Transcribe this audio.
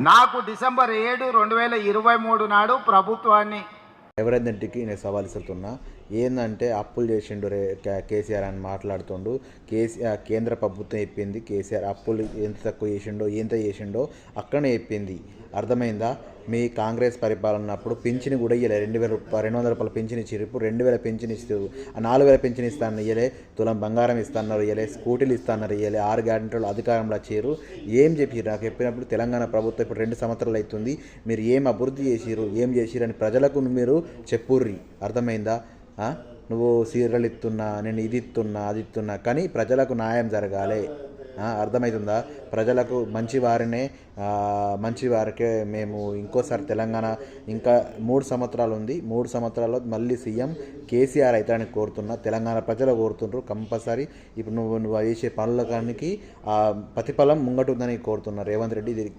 నాకు డిసెంబర్ ఏడు రెండు వేల ఇరవై మూడు నాడు ప్రభుత్వాన్ని రేవంత్ నేను సవాల్ ఇస్తున్నా? ఏందంటే అప్పులు చేసిండు రే కేసీఆర్ అని మాట్లాడుతుండు. కేసీఆర్ కేంద్ర ప్రభుత్వం చెప్పింది కేసీఆర్ అప్పులు ఎంత తక్కువ చేసిండో ఎంత చేసిండో అక్కడనే చెప్పింది. అర్థమైందా? మీ కాంగ్రెస్ పరిపాలన ఉన్నప్పుడు పింఛన్ కూడా ఇయ్యలే. రెండు వేల రెండు వందల రూపాయలు పింఛన్ ఇచ్చారు ఇప్పుడు రెండు వేల పింఛన్ ఇస్తారు నాలుగు వేల పింఛన్ ఇస్తాను ఇయ్యలే. తులం బంగారం ఇస్తాన్నారు ఇయ్యలే. స్కూటీలు ఇస్తాన్నారు ఇయ్యలే. ఆరు గ్యారెంటీలు అధికారంలో వచ్చారు. ఏం చెప్పారు నాకు చెప్పినప్పుడు తెలంగాణ ప్రభుత్వం ఇప్పుడు రెండు సంవత్సరాలు అవుతుంది. మీరు ఏం అభివృద్ధి చేసిరు ఏం చేసిరు అని ప్రజలకు మీరు చెప్పుర్రి. అర్థమైందా? నువ్వు సీరియల్ ఇస్తున్నా నేను ఇది ఇస్తున్నా అది ఇస్తున్నా కానీ ప్రజలకు న్యాయం జరగాలి. అర్థమవుతుందా ప్రజలకు మంచి వారినే మంచి వారికే మేము ఇంకోసారి తెలంగాణ ఇంకా మూడు సంవత్సరాలు ఉంది. మూడు సంవత్సరాల్లో మళ్ళీ సీఎం కేసీఆర్ అవుతాడని కోరుతున్నా. తెలంగాణ ప్రజలు కోరుతుండ్రు కంపల్సరీ. ఇప్పుడు నువ్వు నువ్వు చేసే పనుల కానీ ప్రతిఫలం ముంగటుందని కోరుతున్నా రేవంత్ రెడ్డి.